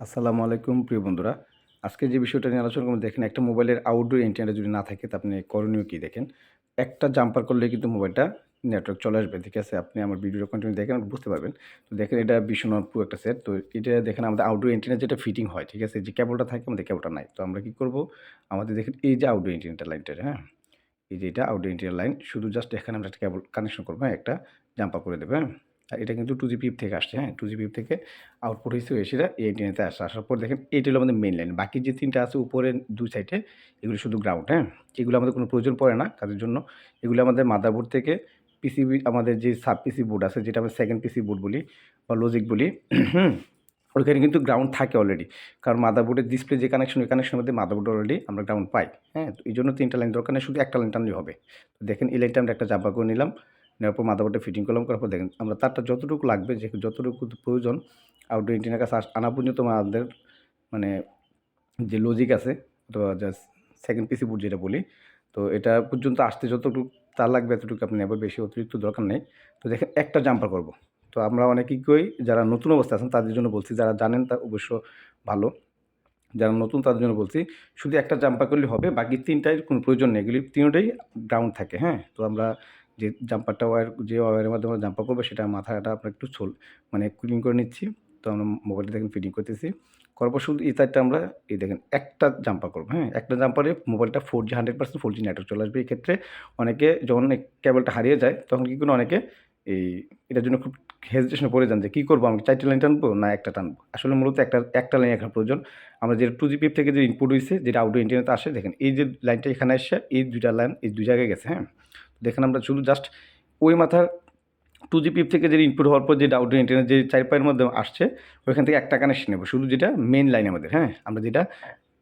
আসসালামু আলাইকুম, প্রিয় বন্ধুরা। আজকে যে বিষয়টা নিয়ে আলোচনা করব, দেখেন একটা মোবাইলের আউটডোর ইন্টারনেট যদি না থাকে, তা আপনি করণীয় কী দেখেন? একটা জাম্পার করলে কিন্তু মোবাইলটা নেটওয়ার্ক চলে আসবে, ঠিক আছে? আপনি আমার ভিডিও কন্টিনিউ দেখেন বুঝতে পারবেন। তো দেখেন এটা বিশ্বনাথ প্রো একটা সেট তো এটা দেখেন আমাদের আউটডোর ইন্টারনেট যেটা ফিটিং হয়, ঠিক আছে? যে কেবলটা থাকে, আমাদের কেবলটা নাই। তো আমরা কী করব? আমাদের দেখেন এই যে আউটডোর ইন্টারনেট লাইনটা হ্যাঁ? এই যে এটা আউটডোর ইন্টারনেট লাইন শুধু জাস্ট এখানে আমরা একটা কেবল কানেকশন করব হ্যাঁ? একটা জাম্পার করে দেবে হ্যাঁ? আর এটা কিন্তু টু জি জিপি থেকে আসছে হ্যাঁ? টু জি জিপি থেকে আউটপুট হিসেবে সেটা এই এন্টিনাতে আসে আসার পর দেখেন এইটা হলো আমাদের মেন লাইন বাকি যে তিনটা আছে উপরে, দুই সাইডে এগুলো শুধু গ্রাউন্ড হ্যাঁ? এগুলো আমাদের কোনো প্রয়োজন পড়ে না কাজের জন্য। এগুলো আমাদের মাদারবোর্ড থেকে পিসিবি আমাদের যে সাব পিসি বোর্ড আছে, যেটা আমরা সেকেন্ড পিসি বোর্ড বলি বা লজিক বলি ওইখানে কিন্তু গ্রাউন্ড থাকে অলরেডি কারণ মাদারবোর্ডের ডিসপ্লে যে কানেকশন ওই কানেকশনের মধ্যে মাদারবোর্ড অলরেডি আমরা গ্রাউন্ড পাই হ্যাঁ? তো এই জন্য তিনটা লাইন দরকার নেই, শুধু একটা লাইন টানলেই হবে। তো দেখেন, এই লাইনটা আমরা একটা চাপা করে নিলাম। নেওয়ার পর মাদারবোর্ডে ফিটিং করলাম করার পর দেখেন, আমরা তারটা যতটুকু লাগবে, যে যতটুকু প্রয়োজন আউটডোর ইন্টিনের কাছে আনা পর্যন্ত আমাদের মানে যে লজিক আছে, অথবা জাস্ট সেকেন্ড পিসি বোর্ড যেটা বলি, তো এটা পর্যন্ত আসতে যতটুকু তার লাগবে, এতটুকু আপনি নেবেন, বেশি অতিরিক্ত দরকার নেই। তো দেখেন, একটা জাম্পার করব। তো আমরা অনেকেই কই যারা নতুন অবস্থায় আছেন, তাদের জন্য বলছি, যারা জানেন তা অবশ্য ভালো। যারা নতুন, তাদের জন্য বলছি, শুধু একটা জাম্পার করলে হবে, বাকি তিনটাই কোনো প্রয়োজন নেই, এগুলি তিনটাই গ্রাউন্ড থাকে হ্যাঁ? তো আমরা যে জাম্পারটা ওয়ার যে ওয়্যারের মাধ্যমে আমরা জাম্পার করব, সেটা মাথাটা আপনার একটু ছোল মানে ক্লিন করে নিচ্ছি। তো আমরা মোবাইলটা দেখেন ফিটিং করতেছি। করার পর শুধু এই সাইডটা আমরা এই দেখেন একটা জাম্পার করব হ্যাঁ? একটা জাম্পারে মোবাইলটা four G hundred percent four G network চলে আসবে। এই ক্ষেত্রে অনেকে যখন কেবলটা হারিয়ে যায়, তখন কী করে অনেকে এই এটার জন্য খুব হেজিটেশনে পড়ে যান যে, কী করব আমি? চারটে লাইন টানবো না একটা টানবো? আসলে মূলত একটা একটা লাইন এখন প্রয়োজন। আমরা যে টু জি জিপি থেকে যে ইনপুট হয়েছে যেটা আউটডোর ইন্টারনেট আসে, দেখেন এই যে লাইনটা এখানে এসে এই দুইটা লাইন এই দুই জায়গায় গেছে হ্যাঁ? দেখেন আমরা শুধু জাস্ট ওই মাথার টু জিপি থেকে যে ইনপুট হওয়ার পর যে আউটডোর ইন্টারনেট যে চার পায়ের মধ্যে আসছে, ওইখান থেকে একটা কানেকশন নেব। শুধু যেটা মেন লাইন আমাদের হ্যাঁ? আমরা যেটা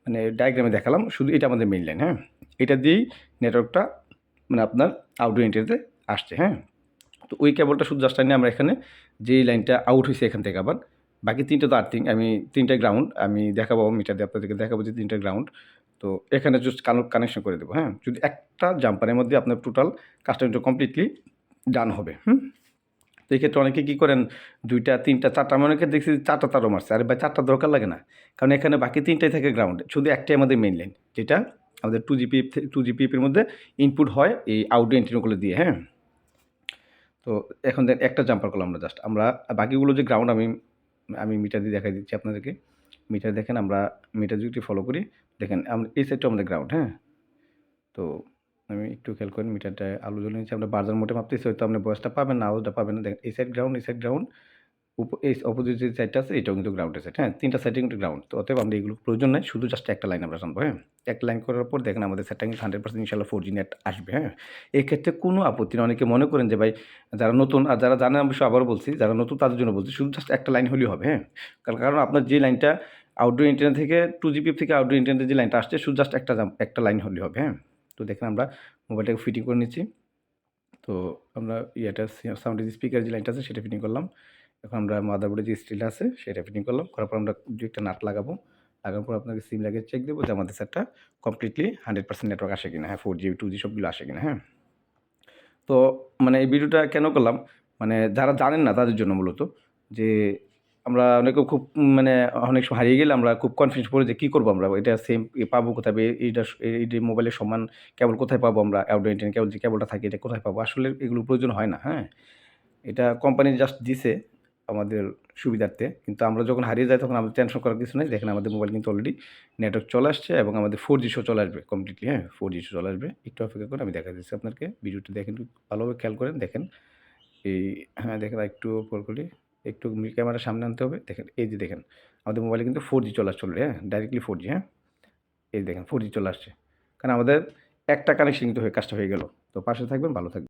মানে ডায়াগ্রামে দেখালাম, শুধু এটা আমাদের মেন লাইন হ্যাঁ? এটা দিয়েই নেটওয়ার্কটা মানে আপনার আউটডোর ইন্টারনেটে আসছে হ্যাঁ? তো ওই কেবলটা শুধু জাস্ট নিয়ে আমরা এখানে যেই লাইনটা আউট হয়েছে এখান থেকে আবার, বাকি তিনটা তো আর্থিং আমি তিনটা গ্রাউন্ড আমি দেখাবো মিটার দিয়ে আপনাদেরকে দেখাবো যে তিনটা গ্রাউন্ড তো এখানে জাস্ট কানেকশন করে দেবো হ্যাঁ? যদি একটা জাম্পারের মধ্যে আপনার টোটাল কাজটা কমপ্লিটলি ডান হবে, হুম? তো এই ক্ষেত্রে অনেকে কী করেন, দুইটা, তিনটা, চারটা, আমি অনেকে দেখছি চারটা তারও মারছে, আরে ভাই, চারটা দরকার লাগে না। কারণ এখানে বাকি তিনটাই থাকে গ্রাউন্ডে শুধু একটাই আমাদের মেইন লাইন যেটা আমাদের টু জিপি টু জিপিএফের মধ্যে ইনপুট হয় এই আউটডোর এন্টিনোগুলো দিয়ে হ্যাঁ? তো এখন দেখ, একটা জাম্পার করলাম আমরা জাস্ট আমরা বাকিগুলো যে গ্রাউন্ড আমি আমি মিটার দিয়ে দেখাই দিচ্ছি আপনাদেরকে। মিটার দেখেন, আমরা মিটার যদি ফলো করি, দেখেন আমরা এই সাইডটা আমাদের গ্রাউন্ড হ্যাঁ? তো আমি একটু খেয়াল করেন, মিটারটা আলু জ্বলে নিচ্ছি, আমরা বাজার মোটে মাপতেছি হয়তো আপনি বয়সটা পাবেন না, আলোটা পাবেন না। দেখেন, এই সাইড গ্রাউন্ড এই সাইড গ্রাউন্ড এই অপোজিট যে সাইডটা আছে, এটাও কিন্তু গ্রাউন্ডের সাইড হ্যাঁ? তিনটা সাইডে কিন্তু গ্রাউন্ড তো অতএব আমরা এগুলো প্রয়োজন নাই, শুধু জাস্ট একটা লাইন আমরা জানব হ্যাঁ? একটা লাইন করার পর দেখেন আমাদের সেটটা কিন্তু হান্ড্রেড পার্সেন্ট ইনশাল্লাহ ফোর জি নেট আসবে হ্যাঁ? এক্ষেত্রে কোনো আপত্তি না অনেকে মনে করেন যে, ভাই, যারা নতুন আর যারা জানেন অবশ্য আবারও বলছি, যারা নতুন তাদের জন্য বলছি, শুধু জাস্ট একটা লাইন হলেই হবে হ্যাঁ? কারণ আপনার যে লাইনটা আউটডোর ইন্টারনেট থেকে টু জিপি থেকে আউটডোর ইন্টারনেটের যে লাইনটা আসছে, শুধু জাস্ট একটা একটা লাইন হলেই হবে হ্যাঁ? তো দেখেন আমরা মোবাইলটাকে ফিটিং করে নিচ্ছি, তো আমরা ইয়েটা সাউন্ড স্পিকার যে লাইনটা আছে, সেটা ফিটিং করলাম এখন আমরা মাদারবোর্ডে যে স্টিল আছে, সেটা ফিটিং করলাম, করার পর আমরা দু একটা নাট লাগাবো। লাগানোর পর আপনাকে সিম লাগিয়ে চেক দেবো যে আমাদের সেটটা কমপ্লিটলি হান্ড্রেড পার্সেন্ট নেটওয়ার্ক আসে কিনা হ্যাঁ ফোর জি টু জি সবগুলো আসে কিনা হ্যাঁ। তো মানে এই ভিডিওটা কেন করলাম? মানে যারা জানেন না তাদের জন্য মূলত যে আমরা অনেকে খুব মানে অনেক সময় হারিয়ে গেলে আমরা খুব কনফিউজ পড়ে যে কী করব আমরা? এটা সেম পাবো কোথায় এইটা এই যে মোবাইলের সমান কেবল কোথায় পাবো আমরা? আউটডোর ইন্টারনেট কেবল যে কেবলটা থাকে এটা কোথায় পাবো? আসলে এগুলো প্রয়োজন হয় না হ্যাঁ। এটা কোম্পানি জাস্ট দিছে আমাদের সুবিধার্থে। কিন্তু আমরা যখন হারিয়ে যাই তখন আমাদের টেনশন করার কিছু নেই। দেখেন আমাদের মোবাইল কিন্তু অলরেডি নেটওয়ার্ক চলে আসছে এবং আমাদের ফোর জি শো চলে আসবে কমপ্লিটলি হ্যাঁ? ফোর জি শো চলে আসবে। একটু অপেক্ষা করে আমি দেখা দিচ্ছি আপনাকে। ভিডিওটি দেখেন ভালোভাবে খেয়াল করেন। দেখেন এই হ্যাঁ দেখেন একটু উপর করি, একটু ক্যামেরার সামনে আনতে হবে। দেখেন, এই যে দেখেন, আমাদের মোবাইলে কিন্তু ফোর জি চলে আসছে অলরেডি হ্যাঁ? ডাইরেক্টলি ফোর জি হ্যাঁ? এই দেখেন ফোর জি চলে আসছে। কারণ আমাদের একটা কানেকশন কিন্তু হয়ে, কাজটা হয়ে গেল। তো পাশে থাকবেন, ভালো থাকবেন।